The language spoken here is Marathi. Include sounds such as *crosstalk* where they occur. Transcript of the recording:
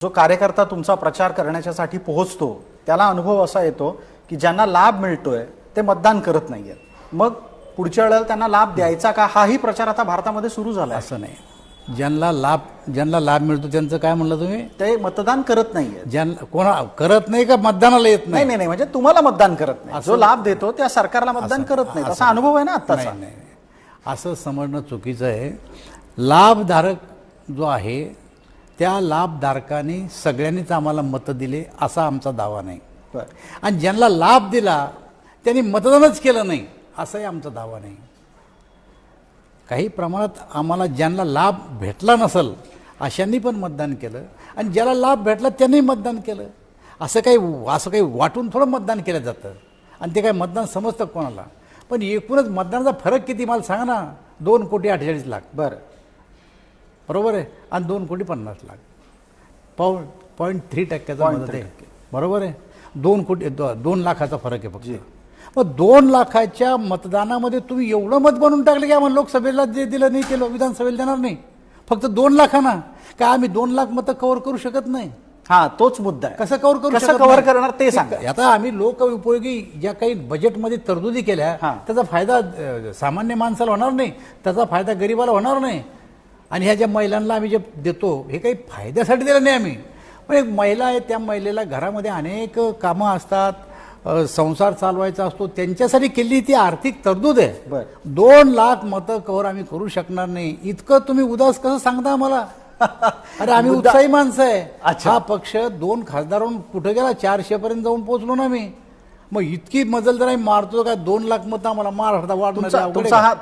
जो कार्यकर्ता तुमचा प्रचार करण्याच्यासाठी पोहोचतो त्याला अनुभव असा येतो की ज्यांना लाभ मिळतोय ते मतदान करत नाहीयेत. मग पुढच्या वेळेला त्यांना लाभ द्यायचा का? हाही प्रचार आता भारतामध्ये सुरू झाला असं नाही. ज्यांना लाभ ज्यांना लाभ मिळतो त्यांचं काय म्हणलं तुम्ही? ते मतदान करत नाहीयेत. ज्यांना कोणा करत नाही का? मतदानाला येत नाही. नाही नाही नाही म्हणजे तुम्हाला मतदान करत नाही. जो लाभ देतो त्या सरकारला मतदान करत नाही असा अनुभव आहे ना आत्ताचा? नाही, नाही, नाही. असं समजणं चुकीचं आहे. लाभधारक जो आहे त्या लाभधारकाने सगळ्यांनीच आम्हाला मतं दिले असा आमचा दावा नाही. बरं. आणि ज्यांना लाभ दिला त्यांनी मतदानच केलं नाही असाही आमचा दावा नाही. काही प्रमाणात आम्हाला ज्यांना लाभ भेटला नसल अशांनी पण मतदान केलं. आणि ज्याला लाभ भेटला त्यांनी मतदान केलं. असं काही असं काही वाटून थोडं मतदान केलं जातं. आणि ते काय मतदान समजतं कोणाला. पण एकूणच मतदानाचा फरक किती मला सांगा ना. दोन कोटी अठ्ठेचाळीस लाख. बरं. बरोबर आहे? आणि दोन कोटी पन्नास लाख. पाऊन पॉईंट थ्री टक्क्याचा मदत आहे. बरोबर आहे? दोन कोटी दो- दोन लाखाचा फरक आहे फक्त. मग दोन लाखाच्या मतदानामध्ये तुम्ही एवढं मत बनवून टाकलं की आम्हाला लोकसभेला जे दिलं नाही ते विधानसभेला देणार नाही. फक्त दोन लाखाना. काय आम्ही दोन लाख मतं कव्हर करू शकत नाही? हा तोच मुद्दा आहे. कसं कव्हर करू कसं नाही? करणार ते सांगा. आता आम्ही लोक उपयोगी ज्या काही बजेटमध्ये तरतुदी केल्या हा. त्याचा फायदा सामान्य माणसाला होणार नाही. त्याचा फायदा गरिबाला होणार नाही. आणि ह्या ज्या महिलांना आम्ही जे देतो हे काही फायद्यासाठी दिलं नाही आम्ही. पण एक महिला आहे त्या महिलेला घरामध्ये अनेक कामं असतात. संसार चालवायचा असतो. त्यांच्यासाठी केलेली ती आर्थिक तरतूद आहे. दोन लाख मतं कव्हर आम्ही करू शकणार नाही. इतकं तुम्ही उदास कसं सांगता आम्हाला? *laughs* अरे आम्ही उत्साही माणसं आहे. अच्छा. हा पक्ष दोन खासदारांहून कुठे गेला? चारशे पर्यंत जाऊन पोहोचलो ना मी मग इतकी मजल जर आम्ही मारतो काय दोन लाख मतं आम्हाला महाराष्ट्रात वाढणं तुमचा